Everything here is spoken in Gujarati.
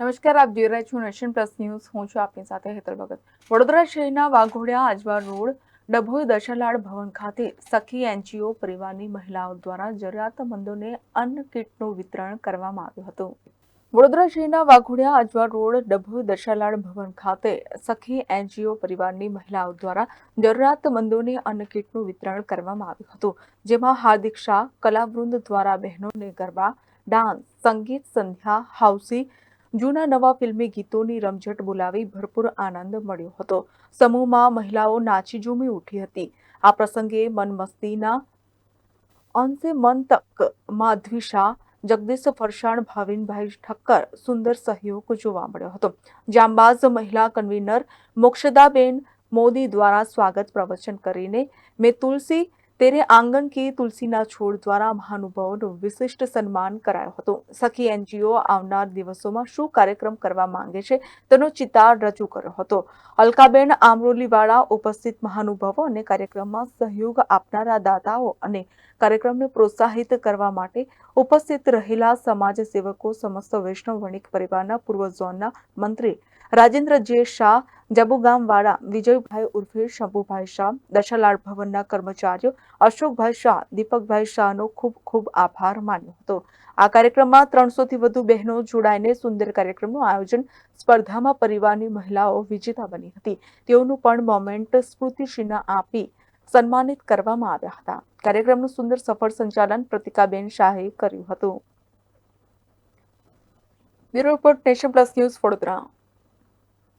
નમસ્કાર, આપ જોઈ રહ્યા છો નેશન પ્લસ ન્યૂઝ. હું છું આપની સાથે હેતલ ભગત. વડોદરા શહેરના વાઘોડિયા આજવા રોડ, ડભોઈ દશાલાડ ભવન ખાતે સખી એનજીઓ પરિવારની મહિલાઓ દ્વારા જરૂરિયાતમંદોને અન્ન કીટનું વિતરણ કરવામાં આવ્યું હતું. વડોદરા શહેરના વાઘોડિયા આજવા રોડ, ડભોઈ દશાલાડ ભવન ખાતે સખી એનજીઓ પરિવારની મહિલાઓ દ્વારા જરૂરિયાતમંદોને અન્ન કીટનું વિતરણ કરવામાં આવ્યું હતું. જેમાં હાર્દિક શાહ, કલાવૃંદ દ્વારા બહેનોને ગરબા, ડાન્સ, સંગીત, સંધ્યા, હાઉસી જૂના નવા ફિલ્મી ગીતોની રમઝટ બોલાવી ભરપૂર આનંદ મળ્યો હતો. સમૂહમાં મહિલાઓ નાચી ઝૂમી ઉઠી હતી. આ પ્રસંગે મનમસ્તીના અંશે મન તક માધવી શાહ, જગદીશ ફરસાણ, ભાવિનભાઈ ઠક્કર સુંદર સહયોગ જોવા મળ્યો હતો. જાંબાઝ મહિલા કન્વીનર મોક્ષદાબેન મોદી દ્વારા સ્વાગત પ્રવચન કરીને મેં તુલસી તેરે આંગણ કે તુલસીના છોડ દ્વારા મહાનુભાવોનું વિશિષ્ટ સન્માન કરાયો હતો. સખી એનજીઓ આવનાર દિવસોમાં શું કાર્યક્રમ કરવા માંગે છે તેનો ચિતાર રજૂ કર્યો હતો. અલકાબેન આમરોલીવાળા ઉપસ્થિત મહાનુભાવો અને કાર્યક્રમમાં સહયોગ આપનારા દાતાઓ અને કાર્યક્રમને પ્રોત્સાહિત કરવા માટે ઉપસ્થિત રહેલા સમાજ સેવકો, સમસ્ત વૈષ્ણવ વણિક પરિવારના પૂર્વ ઝોનના મંત્રી રાજેન્દ્ર જે શાહ જબુગામવાળા વિજયભાઈ ઉર્ફે શંભુભાઈ શાહ, દશાલાળ ભવનના કર્મચારીઓ અશોકભાઈ શાહ, દીપકભાઈ શાહનો ખૂબ ખૂબ આભાર માન્યો હતો. આ કાર્યક્રમમાં ત્રણસોથી વધુ બહેનો જોડાઈને સુંદર કાર્યક્રમનું આયોજન સ્પર્ધામાં પરિવારની મહિલાઓ વિજેતા બની હતી. તેઓનું પણ મોમેન્ટ સ્મૃતિચિહ્ન આપી સન્માનિત કરવામાં આવ્યા હતા. કાર્યક્રમનું સુંદર સફળ સંચાલન પ્રતિકાબેન શાહે કર્યું હતું. Bureau report nation plus news Vadodara.